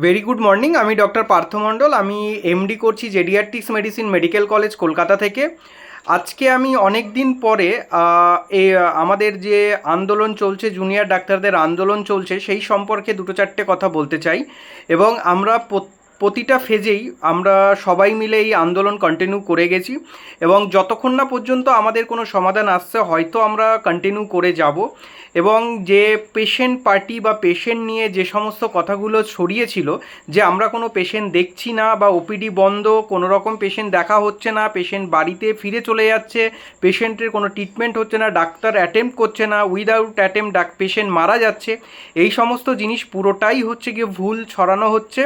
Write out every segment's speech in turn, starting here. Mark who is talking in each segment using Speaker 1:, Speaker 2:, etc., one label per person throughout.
Speaker 1: Very good morning আমি doctor Partha Mondal, আমি MD করছি pediatrics medicine medical college Kolkata থেকে। আজকে আমি অনেক দিন পরে এ, আমাদের যে আন্দোলন চলছে জুনিয়র ডাক্তারদের আন্দোলন চলছে, সেই সম্পর্কে দুটো চারটে কথা বলতে চাই। এবং আমরা প্রত- প্রতিটা ফেজেই আমরা সবাই মিলে এই আন্দোলন কন্টিনিউ করে গেছি এবং যতক্ষণ না পর্যন্ত আমাদের কোনো সমাধান আসছে, হয়তো আমরা কন্টিনিউ করে যাব এবং যে পেশেন্ট পার্টি বা পেশেন্ট নিয়ে যে সমস্ত কথাগুলো ছড়িয়েছিল, যে আমরা কোনো পেশেন্ট দেখছি না বা ওপিডি বন্ধ, কোনো রকম পেশেন্ট দেখা হচ্ছে না পেশেন্ট বাড়িতে ফিরে চলে যাচ্ছে পেশেন্টের কোনো ট্রিটমেন্ট হচ্ছে না, ডাক্তার অ্যাটেম্প করছে না উইদাউট অ্যাটেম্প ডাক পেশেন্ট মারা যাচ্ছে, এই সমস্ত জিনিস পুরোটাই হচ্ছে গিয়ে ভুল ছড়ানো হচ্ছে।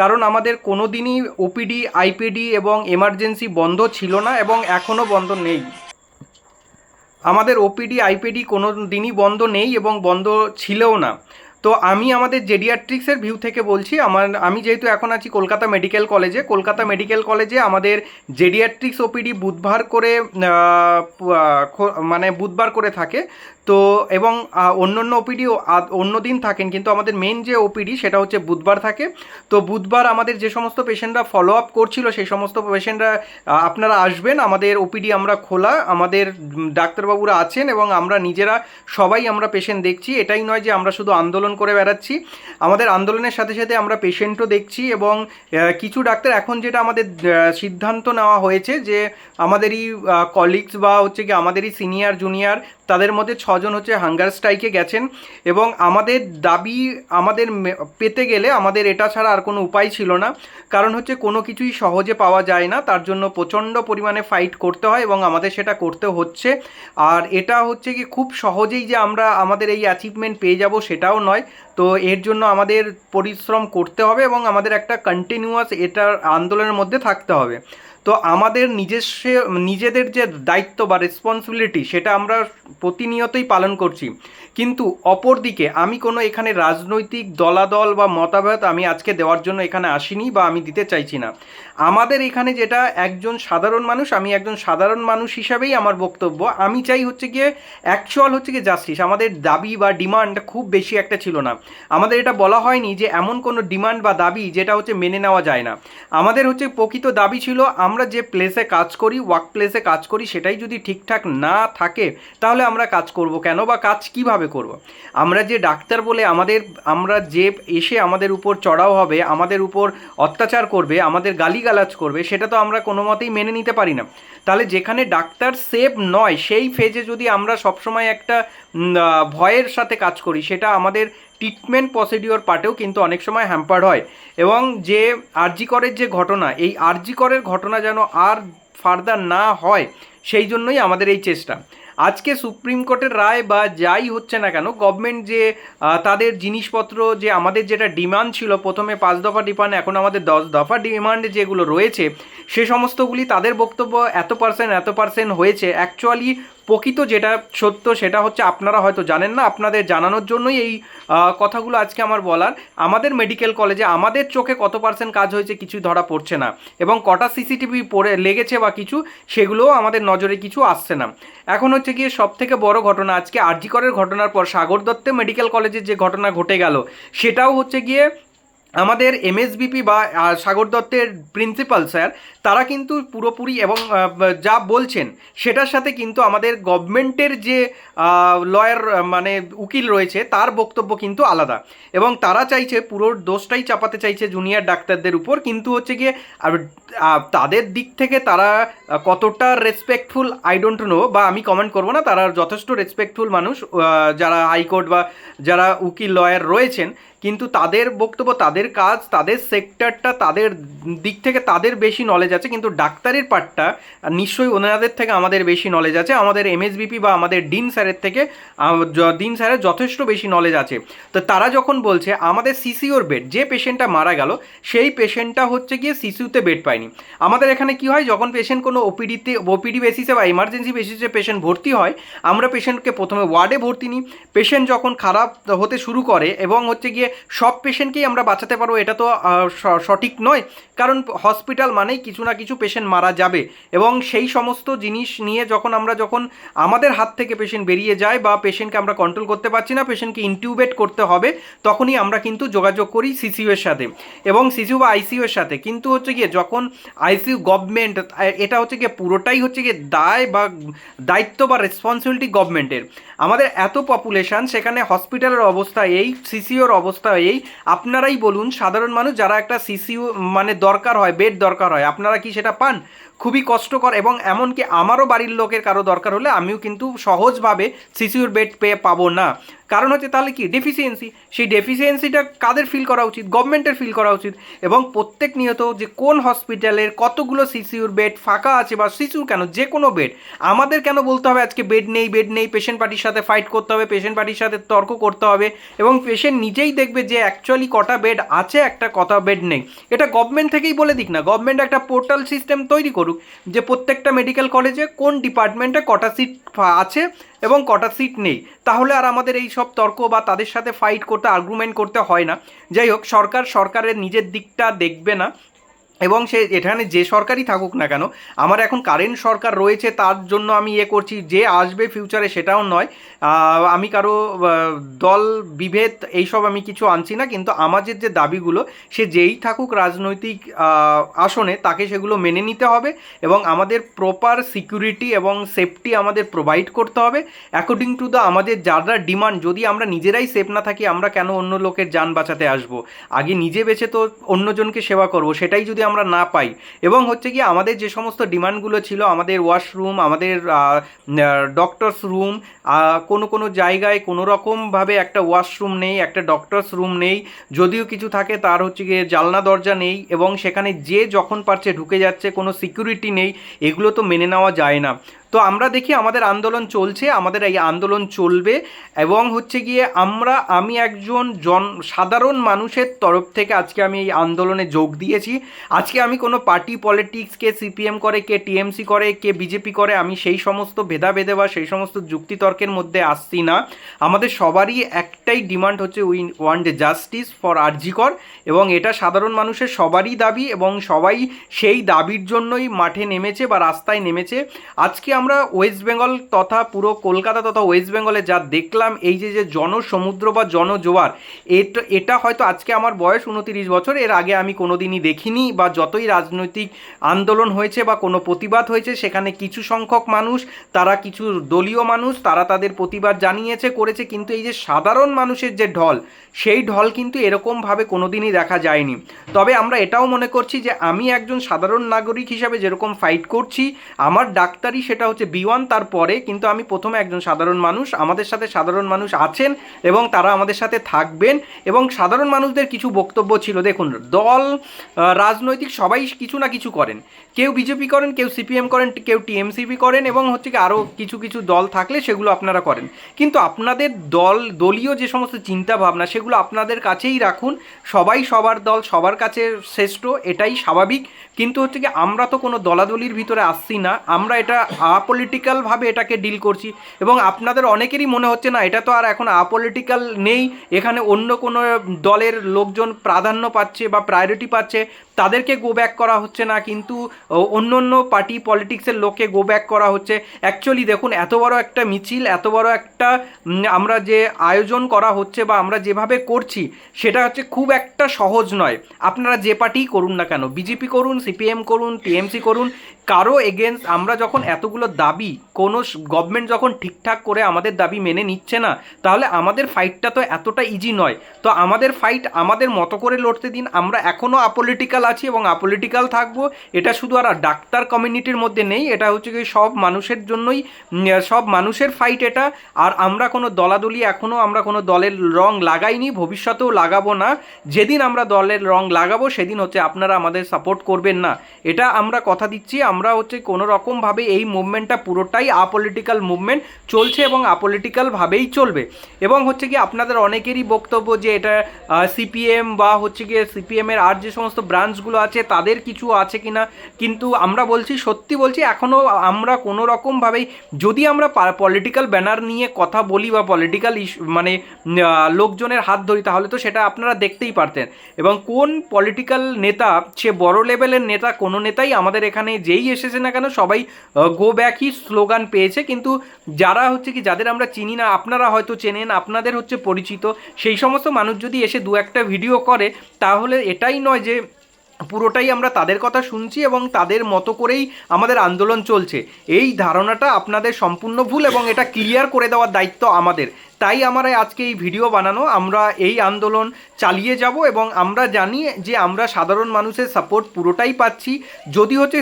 Speaker 1: কারণ আমাদের কোনো দিনই ওপিডি আইপিডি এবং এমার্জেন্সি বন্ধ ছিল না এবং এখনও বন্ধ নেই। আমাদের ওপিডি আইপিডি কোনো দিনই বন্ধ নেই এবং বন্ধ ছিলও না। তো আমি আমাদের জেডিয়াট্রিক্সের ভিউ থেকে বলছি, আমার, আমি যেহেতু এখন আছি কলকাতা মেডিকেল কলেজে কলকাতা মেডিকেল কলেজে আমাদের জেডিয়াট্রিক্স ওপিডি বুধবার করে মানে বুধবার করে থাকে। তো, এবং অন্য অন্য ওপিডি অন্য দিন থাকেন, কিন্তু আমাদের মেন যে ওপিডি সেটা হচ্ছে বুধবার থাকে। তো বুধবার আমাদের যে সমস্ত পেশেন্টরা ফলো আপ করছিল, সেই সমস্ত পেশেন্টরা আপনারা আসবেন। আমাদের ওপিডি আমরা খোলা, আমাদের ডাক্তারবাবুরা আছেন, এবং আমরা নিজেরা সবাই আমরা পেশেন্ট দেখছি। এটাই নয় যে আমরা শুধু আন্দোলন করে বেড়াচ্ছি। আমাদের আন্দোলনের সাথে সাথে আমরা পেশেন্টও দেখছি এবং কিছু ডাক্তার এখন যেটা আমাদের সিদ্ধান্ত নেওয়া হয়েছে যে আমাদেরই কলিগস বা হচ্ছে কি আমাদেরই সিনিয়র জুনিয়র তাদের মধ্যে ছজন হচ্ছে হাঙ্গার স্ট্রাইকে গেছেন এবং আমাদের দাবি আমাদের পেতে গেলে আমাদের এটা ছাড়া আর কোনো উপায় ছিল না। কারণ হচ্ছে কোনো কিছুই সহজে পাওয়া যায় না, তার জন্য প্রচণ্ড পরিমাণে ফাইট করতে হয় এবং আমাদের সেটা করতে হচ্ছে। আর এটা হচ্ছে কি খুব সহজেই যে আমরা আমাদের এই অ্যাচিভমেন্ট পেয়ে যাব সেটাও নয়। তো এর জন্য আমাদের পরিশ্রম করতে হবে এবং আমাদের একটা কন্টিনিউয়াস এটার আন্দোলনের মধ্যে থাকতে হবে। তো আমাদের নিজস্ব, নিজেদের যে দায়িত্ব বা রেসপন্সিবিলিটি সেটা আমরা প্রতিনিয়তই পালন করছি। কিন্তু অপরদিকে আমি কোনো এখানে রাজনৈতিক দলাদল বা মতামত আমি আজকে দেওয়ার জন্য এখানে আসিনি বা আমি দিতে চাইছি না। আমাদের এখানে যেটা একজন সাধারণ মানুষ, আমি একজন সাধারণ মানুষ হিসাবেই আমার বক্তব্য। আমি চাই হচ্ছে গিয়ে অ্যাকচুয়াল হচ্ছে গিয়ে জাস্টিস আমাদের দাবি বা ডিমান্ড খুব বেশি একটা ছিল না। আমাদের এটা বলা হয়নি যে এমন কোনো ডিমান্ড বা দাবি যেটা হচ্ছে মেনে নেওয়া যায় না। আমাদের হচ্ছে প্রকৃত দাবি ছিল আমরা যে প্লেসে কাজ করি ওয়ার্ক প্লেসে কাজ করি, সেটাই যদি ঠিকঠাক না থাকে, তাহলে আমরা কাজ করব কেন বা কাজ কীভাবে করব? আমরা যে ডাক্তার বলে আমাদের, আমরা যে এসে আমাদের উপর চড়াও হবে, আমাদের উপর অত্যাচার করবে, আমাদের গালিগালাজ করবে, সেটা তো আমরা কোনো মতেই মেনে নিতে পারি না। তাহলে যেখানে ডাক্তার সেফ নয়, সেই ফেজে যদি আমরা সবসময় একটা ভয়ের সাথে কাজ করি, সেটা আমাদের ট্রিটমেন্ট প্রসিডিওর পার্টেও কিন্তু অনেক সময় হ্যাম্পার হয়। এবং যে আরজিকরের যে ঘটনা, এই আরজিকরের ঘটনা যেন আর ফার্দার না হয়, সেই জন্যই আমাদের এই চেষ্টা। আজকে সুপ্রিম কোর্টের রায় বা যাই হচ্ছে না কেন গভর্নমেন্ট যে তাদের জিনিসপত্র যে আমাদের যেটা ডিমান্ড ছিল, প্রথমে পাঁচ দফা ডিমান্ড এখন আমাদের দশ দফা ডিমান্ড যেগুলো রয়েছে, সে সমস্তগুলি তাদের বক্তব্য এত পার্সেন্ট এত পার্সেন্ট হয়েছে। অ্যাকচুয়ালি প্রকৃত যেটা সত্য সেটা হচ্ছে আপনারা হয়তো জানেন না, আপনাদের জানানোর জন্যই এই কথাগুলো আজকে আমার বলার। আমাদের মেডিকেল কলেজে আমাদের চোখে কত পার্সেন্ট কাজ হয়েছে কিছুই ধরা পড়ছে না এবং কটা সিসিটিভি পড়ে লেগেছে বা কিছু, সেগুলোও আমাদের নজরে কিছু আসছে না। এখন হচ্ছে গিয়ে সব থেকে বড় ঘটনা আজকে আরজিকরের ঘটনার পর সাগর দত্তে মেডিকেল কলেজের যে ঘটনা ঘটে গেল, সেটাও হচ্ছে গিয়ে আমাদের এমএসবিপি বা সাগর দত্তের প্রিন্সিপাল স্যার তারা কিন্তু পুরোপুরি এবং যা বলছেন, সেটার সাথে কিন্তু আমাদের গভর্নমেন্টের যে লয়ার মানে উকিল রয়েছে, তার বক্তব্য কিন্তু আলাদা। এবং তারা চাইছে, পুরো দোষটাই চাপাতে চাইছে জুনিয়র ডাক্তারদের উপর, কিন্তু হচ্ছে গিয়ে তাদের দিক থেকে তারা কতটা রেসপেক্টফুল আই ডোন্ট নো বা আমি কমেন্ট করব না, তারা যথেষ্ট রেসপেক্টফুল মানুষ যারা হাইকোর্ট বা যারা উকিল লয়ার রয়েছেন কিন্তু তাদের বক্তব্য, তাদের কাজ, তাদের সেক্টরটা তাদের দিক থেকে তাদের বেশি নলেজ আছে, কিন্তু ডাক্তারের পার্টটা নিশ্চয়ই ওনাদের থেকে আমাদের বেশি নলেজ আছে। আমাদের এমএসবিপি বা আমাদের ডিন স্যারের থেকে ডিন স্যারের যথেষ্ট বেশি নলেজ আছে। তো তারা যখন বলছে, আমাদের সিসিওর বেড যে পেশেন্টটা মারা গেল, সেই পেশেন্টটা হচ্ছে গিয়ে সিসিউতে বেড পায়নি। আমাদের এখানে কি হয়, যখন পেশেন্ট কোনো ওপিডিতে ওপিডি বেসিসে বা এমার্জেন্সি বেসিসে পেশেন্ট ভর্তি হয়, আমরা পেশেন্টকে প্রথমে ওয়ার্ডে ভর্তি নিই। পেশেন্ট যখন খারাপ হতে শুরু করে এবং হচ্ছে গিয়ে সব পেশেন্টকেই আমরা বাঁচাতে পারব, এটা তো সঠিক নয়। কারণ হসপিটাল মানেই কিছু না কিছু পেশেন্ট মারা যাবে। এবং সেই সমস্ত জিনিস নিয়ে যখন আমরা যখন আমাদের হাত থেকে পেশেন্ট বেরিয়ে যায় বা পেশেন্টকে আমরা কন্ট্রোল করতে পারছি না পেশেন্টকে ইনটিউবেট করতে হবে, তখনই আমরা কিন্তু যোগাযোগ করি সিসিউ এর সাথে। এবং সিসিউ বা আইসিইউ এর সাথে। কিন্তু হচ্ছে গিয়ে যখন আইসিইউ গভর্নমেন্ট এটা হচ্ছে গিয়ে পুরোটাই হচ্ছে গিয়ে দায় বা দায়িত্ব বা রেসপন্সিবিলিটি গভর্নমেন্টের আমাদের এত পপুলেশন সেখানে হসপিটালের অবস্থা, এই সিসিওর অবস্থা এই আপনারাই বলুন, সাধারণ মানুষ যারা একটা সিসিউ মানে দরকার হয় বেড দরকার হয়, আপনারা কি সেটা পান? খুবই কষ্টকর এবং এমনকি আমারও বাড়ির লোকের কারও দরকার হলে আমিও কিন্তু সহজভাবে সিসিউর বেড পেয়ে পাবো না। কারণ হচ্ছে তাহলে কি? ডেফিসিয়েন্সি সেই ডেফিসিয়েন্সিটা কাদের ফিল করা উচিত? গভর্নমেন্টের ফিল করা উচিত। এবং প্রত্যেক নিয়ত যে কোন হসপিটালের কতগুলো সিসিউর বেড ফাঁকা আছে বা সিসিউর কেন? যে কোনো বেড আমাদের কেন বলতে হবে আজকে বেড নেই বেড নেই পেশেন্ট পার্টির সাথে ফাইট করতে হবে পেশেন্ট পার্টির সাথে তর্ক করতে হবে এবং পেশেন্ট নিজেই দেখবে যে অ্যাকচুয়ালি কটা বেড আছে, একটা কটা বেড নেই। এটা গভর্নমেন্ট থেকেই বলে দিক না। গভর্নমেন্ট একটা পোর্টাল সিস্টেম তৈরি করুক যে প্রত্যেকটা মেডিকেল কলেজে কোন ডিপার্টমেন্টে কটা সিট আছে এবং কটা সিট নেই। তাহলে আর আমাদের এই সব তর্ক বা তাদের সাথে ফাইট করতে আর্গুমেন্ট করতে হয় না। যাই হোক, সরকার সরকারের নিজের দিকটা দেখবে না। এবং সে এখানে যে সরকারই থাকুক না কেন, আমার এখন কারেন্ট সরকার রয়েছে, তার জন্য আমি ইয়ে করছি, যে আসবে ফিউচারে সেটাও নয়। আমি কারও দল, বিভেদ এইসব আমি কিছু আনছি না, কিন্তু আমাদের যে দাবিগুলো, সে যেই থাকুক রাজনৈতিক আসনে, তাকে সেগুলো মেনে নিতে হবে এবং আমাদের প্রপার সিকিউরিটি এবং সেফটি আমাদের প্রোভাইড করতে হবে। অ্যাকর্ডিং টু দ্য আমাদের যারা ডিমান্ড যদি আমরা নিজেরাই সেফ না থাকি, আমরা কেন অন্য লোকের যান বাঁচাতে আসব? আগে নিজে বেঁচে তো অন্যজনকে সেবা করব, সেটাই যদি আমরা না পাই। এবং হচ্ছে কি আমাদের যে সমস্ত ডিমান্ডগুলো ছিল, আমাদের ওয়াশরুম, আমাদের ডক্টরস রুম কোনো কোনো জায়গায় কোনো রকমভাবে একটা ওয়াশরুম নেই, একটা ডক্টরস রুম নেই। যদিও কিছু থাকে, তার হচ্ছে গিয়ে জালনা দরজা নেই এবং সেখানে যে যখন পারছে ঢুকে যাচ্ছে, কোনো সিকিউরিটি নেই। এগুলো তো মেনে নেওয়া যায় না। তো আমরা দেখি আমাদের আন্দোলন চলছে, আমাদের এই আন্দোলন চলবে এবং হচ্ছে গিয়ে আমরা, আমি একজন জন, সাধারণ মানুষের তরফ থেকে আজকে আমি এই আন্দোলনে যোগ দিয়েছি। আজকে আমি কোনো পার্টি পলিটিক্স, কে সিপিএম করে, কে টিএমসি করে, কে বিজেপি করে, আমি সেই সমস্ত ভেদাভেদে বা সেই সমস্ত যুক্তিতর্কের মধ্যে আসছি না। আমাদের সবারই একটাই ডিমান্ড হচ্ছে we want justice for RG Kar এবং এটা সাধারণ মানুষের সবারই দাবি এবং সবাই সেই দাবির জন্যই মাঠে নেমেছে বা রাস্তায় নেমেছে। আজকে আমরা ওয়েস্ট বেঙ্গল তথা পুরো কলকাতা তথা ওয়েস্ট বেঙ্গলে যা দেখলাম, এই যে যে জনসমুদ্র বা জনজোয়ার, এটা এটা হয়তো আজকে আমার বয়স উনতিরিশ বছর, এর আগে আমি কোনোদিনই দেখিনি বা যতই রাজনৈতিক আন্দোলন হয়েছে বা কোনো প্রতিবাদ হয়েছে, সেখানে কিছু সংখ্যক মানুষ, তারা কিছু দলীয় মানুষ, তারা তাদের প্রতিবাদ জানিয়েছে, করেছে, কিন্তু এই যে সাধারণ মানুষের যে ঢল, সেই ঢল কিন্তু এরকমভাবে কোনোদিনই দেখা যায়নি। তবে আমরা এটাও মনে করছি যে, আমি একজন সাধারণ নাগরিক হিসাবে যেরকম ফাইট করছি, আমার ডাক্তারি সেটা হচ্ছে বি ওয়ান তারপরে কিন্তু আমি প্রথমে একজন সাধারণ মানুষ, আমাদের সাথে সাধারণ মানুষ আছেন এবং তারা আমাদের সাথে থাকবেন এবং সাধারণ মানুষদের কিছু বক্তব্য ছিল। দেখুন, দল রাজনৈতিক সবাই কিছু না কিছু করেন। কেউ বিজেপি করেন, কেউ সিপিএম করেন, কেউ টিএমসিপি করেন এবং হচ্ছে কি আরও কিছু কিছু দল থাকলে সেগুলো আপনারা করেন। কিন্তু আপনাদের দল, দলীয় যে সমস্ত চিন্তা ভাবনা সেগুলো আপনাদের কাছেই রাখুন। সবাই সবার দল, সবার কাছে শ্রেষ্ঠ, এটাই স্বাভাবিক। কিন্তু হচ্ছে কি আমরা তো কোনো দলাদলির ভিতরে আসছি না। আমরা এটা আপলিটিক্যালভাবে এটাকে ডিল করছি এবং আপনাদের অনেকেরই মনে হচ্ছে, না, এটা তো আর এখন আপলিটিক্যাল নেই। এখানে অন্য কোনো দলের লোকজন প্রাধান্য পাচ্ছে বা প্রায়োরিটি পাচ্ছে। তাদেরকে গো ব্যাক করা হচ্ছে না। কিন্তু অন্য অন্য পার্টি পলিটিক্সের লোককে গো ব্যাক করা হচ্ছে। অ্যাকচুয়ালি দেখুন, এত বড় একটা মিছিল, এত বড় একটা আমরা যে আয়োজন করা হচ্ছে বা আমরা যেভাবে করছি, সেটা হচ্ছে খুব একটা সহজ নয়। আপনারা যে পার্টিই করুন না কেন বিজেপি করুন সিপিএম করুন টিএমসি করুন, কারও এগেনস্ট আমরা যখন এতগুলো দাবি, কোনো গভর্নমেন্ট যখন ঠিকঠাক করে আমাদের দাবি মেনে নিচ্ছে না, তাহলে আমাদের ফাইটটা তো এতটা ইজি নয়। তো আমাদের ফাইট আমাদের মতো করে লড়তে দিন, আমরা এখনও আপলিটিক্যাল আছি এবং আপলিটিক্যাল থাকব, এটা শুধু আর ডাক্তার কমিউনিটির মধ্যে নেই, এটা হচ্ছে কি সব মানুষের জন্যই সব মানুষের ফাইট এটা। আর আমরা কোনো দলাদলি এখনও আমরা কোনো দলের রং লাগাইনি, ভবিষ্যতেও লাগাবো না। যেদিন আমরা দলের রং লাগাবো, সেদিন হচ্ছে আপনারা আমাদের সাপোর্ট করবেন না। এটা আমরা কথা দিচ্ছি, আমরা হচ্ছে কোনো রকমভাবে এই মুভমেন্টটা পুরোটাই আপলিটিক্যাল মুভমেন্ট চলছে এবং আপলিটিক্যালভাবেই চলবে। এবং হচ্ছে কি আপনাদের অনেকেরই বক্তব্য যে এটা সিপিএম বা হচ্ছে গিয়ে সিপিএমের আর যে সমস্ত ব্রাঞ্চগুলো আছে, তাদের কিছু আছে কিনা কিন্তু আমরা বলছি, সত্যি বলছি এখনও আমরা কোনো রকমভাবেই, যদি আমরা পলিটিক্যাল ব্যানার নিয়ে কথা বলি বা পলিটিক্যাল মানে লোকজনের হাত ধরি, তাহলে তো সেটা আপনারা দেখতেই পারতেন। এবং কোন পলিটিক্যাল নেতা, সে বড় লেভেলের নেতা, কোনো নেতাই আমাদের এখানে যেই এসেছে না কেন, সবাই গো ব্যাকই স্লোগান পেয়েছে। কিন্তু যারা হচ্ছে কি, যাদের আমরা চিনি না, আপনারা হয়তো চেনেন, আপনাদের হচ্ছে পরিচিত, সেই সমস্ত মানুষ যদি এসে দু একটা ভিডিও করে, তাহলে এটাই নয় যে পুরোটাই আমরা তাদের কথা শুনছি এবং তাদের মতো করেই আমাদের আন্দোলন চলছে। এই ধারণাটা আপনাদের সম্পূর্ণ ভুল এবং এটা ক্লিয়ার করে দেওয়ার দায়িত্ব আমাদের। তাই আমার আজকে এই ভিডিও বানানো, আমরা এই আন্দোলন চালিয়ে যাব এবং আমরা জানি যে আমরা সাধারণ মানুষের সাপোর্ট পুরোটাই পাচ্ছি। যদি হচ্ছে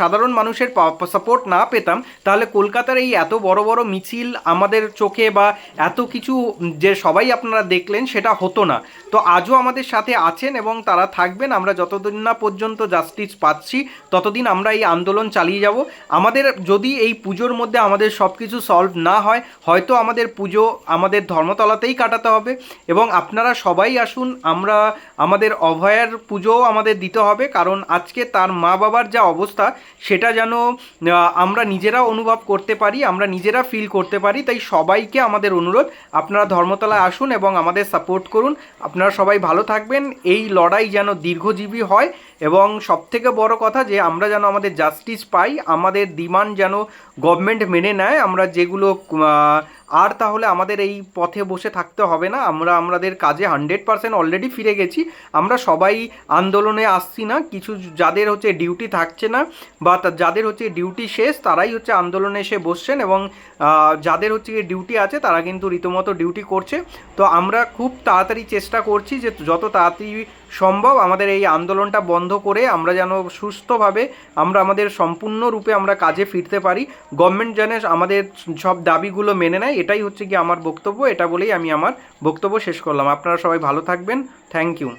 Speaker 1: সাধারণ মানুষের সাপোর্ট না পেতাম, তাহলে কলকাতার এই এত বড় বড় মিছিল আমাদের চোখে বা এত কিছু যে সবাই আপনারা দেখলেন সেটা হতো না। তো আজও আমাদের সাথে আছেন এবং তারা থাকবেন। আমরা যতদিন না পর্যন্ত জাস্টিস পাচ্ছি, ততদিন আমরা এই আন্দোলন চালিয়ে যাব। আমাদের যদি এই পুজোর মধ্যে আমাদের সব কিছু সলভ না হয়, হয়তো আমাদের পুজো আমাদের ধর্মতলাতেই কাটাতে হবে এবং আপনারা সবাই আসুন, আমরা, আমাদের অভয়ার পুজোও আমাদের দিতে হবে, কারণ আজকে তার মা বাবার যা অবস্থা, সেটা যেন আমরা নিজেরা অনুভব করতে পারি, আমরা নিজেরা ফিল করতে পারি, তাই সবাইকে আমাদের অনুরোধ, আপনারা ধর্মতলায় আসুন এবং আমাদের সাপোর্ট করুন, আপনারা সবাই ভালো থাকবেন, এই লড়াই যেন দীর্ঘজীবী হয়, এবং সবথেকে বড় কথা যে আমরা যেন আমাদের জাস্টিস পাই, আমাদের ডিমান্ড যেন গভর্নমেন্ট মেনে নেয়, আমরা যেগুলো আর তাহলে আমাদের এই পথে বসে থাকতে হবে না। আমরা আমাদের কাজে হান্ড্রেড পার্সেন্ট অলরেডি ফিরে গেছি। আমরা সবাই আন্দোলনে আসছি না। কিছু যাদের হচ্ছে ডিউটি থাকছে না বা যাদের হচ্ছে ডিউটি শেষ, তারাই হচ্ছে আন্দোলনে এসে বসছেন এবং যাদের হচ্ছে ডিউটি আছে, তারা কিন্তু রীতিমতো ডিউটি করছে। তো আমরা খুব তাড়াতাড়ি চেষ্টা করছি যে যত তাড়াতাড়ি সম্ভব, আমাদের এই আন্দোলনটা বন্ধ করে আমরা যেন সুস্থভাবে আমরা আমাদের সম্পূর্ণরূপে আমরা কাজে ফিরতে পারি। গভর্নমেন্ট যেন আমাদের সব দাবিগুলো মেনে নেয়, এটাই হচ্ছে কি আমার বক্তব্য, এটা বলেই আমি আমার বক্তব্য শেষ করলাম। আপনারা সবাই ভালো থাকবেন। Thank you